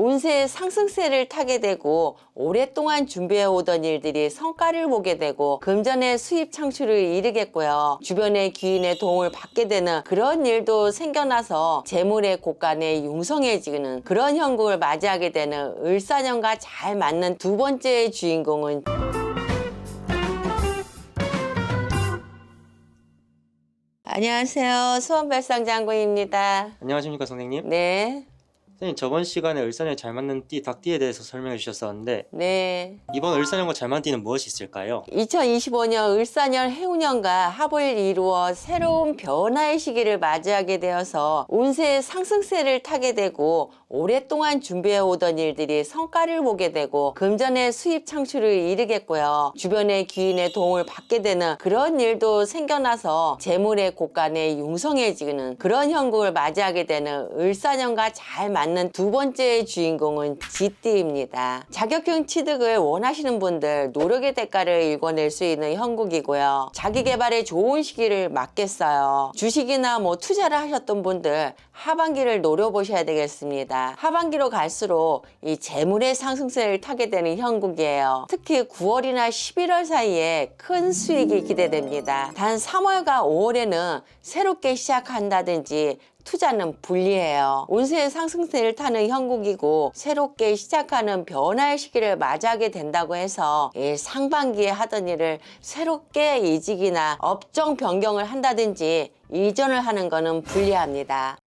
운세 상승세를 타게 되고 오랫동안 준비해 오던 일들이 성과를 보게 되고 금전의 수입 창출을 이루겠고요. 주변의 귀인의 도움을 받게 되는 그런 일도 생겨나서 재물의 곳간에 융성해지는 그런 형국을 맞이하게 되는 을사년과 잘 맞는 두 번째 주인공은 안녕하세요. 수원별상 장군입니다. 안녕하십니까 선생님? 네, 선생님 저번 시간에 을사년 잘 맞는 띠 닭띠에 대해서 설명해 주셨었는데 네. 이번 을사년과 잘 맞는 띠는 무엇이 있을까요? 2025년 을사년 해운년과 합을 이루어 새로운 변화의 시기를 맞이하게 되어서 운세 상승세를 타게 되고 오랫동안 준비해 오던 일들이 성과를 보게 되고 금전의 수입 창출을 이루겠고요. 주변의 귀인의 도움을 받게 되는 그런 일도 생겨나서 재물의 곳간에 융성해지는 그런 형국을 맞이하게 되는 을사년과 잘 맞는 두 번째 주인공은 쥐띠입니다. 자격증 취득을 원하시는 분들 노력의 대가를 읽어낼 수 있는 형국이고요. 자기 개발에 좋은 시기를 맞겠어요. 주식이나 뭐 투자를 하셨던 분들 하반기를 노려보셔야 되겠습니다. 하반기로 갈수록 이 재물의 상승세를 타게 되는 형국이에요. 특히 9월이나 11월 사이에 큰 수익이 기대됩니다. 단 3월과 5월에는 새롭게 시작한다든지 투자는 불리해요. 운세의 상승세를 타는 형국이고 새롭게 시작하는 변화의 시기를 맞이하게 된다고 해서 이 상반기에 하던 일을 새롭게 이직이나 업종 변경을 한다든지 이전을 하는 것은 불리합니다.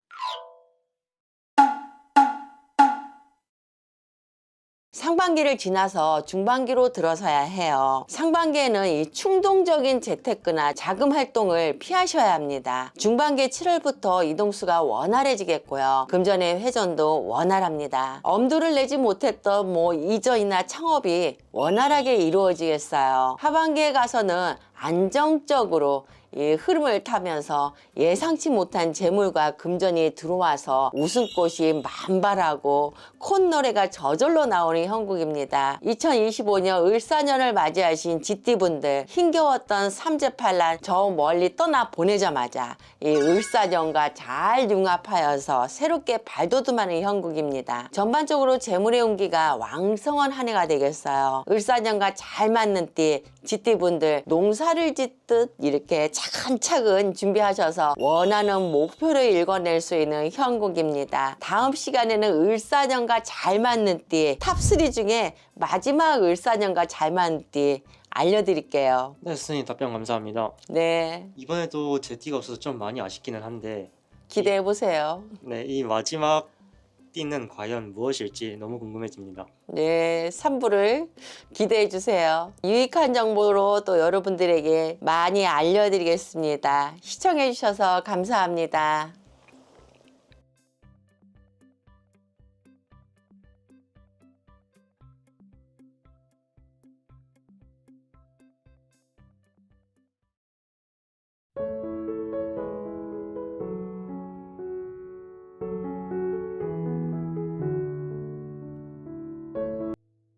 상반기를 지나서 중반기로 들어서야 해요. 상반기에는 이 충동적인 재테크나 자금 활동을 피하셔야 합니다. 중반기 7월부터 이동수가 원활해지겠고요. 금전의 회전도 원활합니다. 엄두를 내지 못했던 뭐 이전이나 창업이 원활하게 이루어지겠어요. 하반기에 가서는 안정적으로 이 흐름을 타면서 예상치 못한 재물과 금전이 들어와서 웃음꽃이 만발하고 콧노래가 저절로 나오는 형국입니다. 2025년 을사년을 맞이하신 지띠분들 힘겨웠던 삼재팔란 저 멀리 떠나 보내자마자 이 을사년과 잘 융합하여서 새롭게 발돋움하는 형국입니다. 전반적으로 재물의 운기가 왕성한 한 해가 되겠어요. 을사년과 잘 맞는 띠 지띠분들 농사 를 짓듯 이렇게 차근차근 준비하셔서 원하는 목표를 읽어낼 수 있는 형국입니다. 다음 시간에는 을사년과 잘 맞는 띠 탑3 중에 마지막 을사년과 잘 맞는 띠 알려드릴게요. 네 선생님 답변 감사합니다. 네, 이번에도 제 띠가 없어서 좀 많이 아쉽기는 한데 기대해보세요. 네, 이 마지막 띠는 과연 무엇일지 너무 궁금해집니다. 네, 3부를 기대해 주세요. 유익한 정보로 또 여러분들에게 많이 알려드리겠습니다. 시청해 주셔서 감사합니다.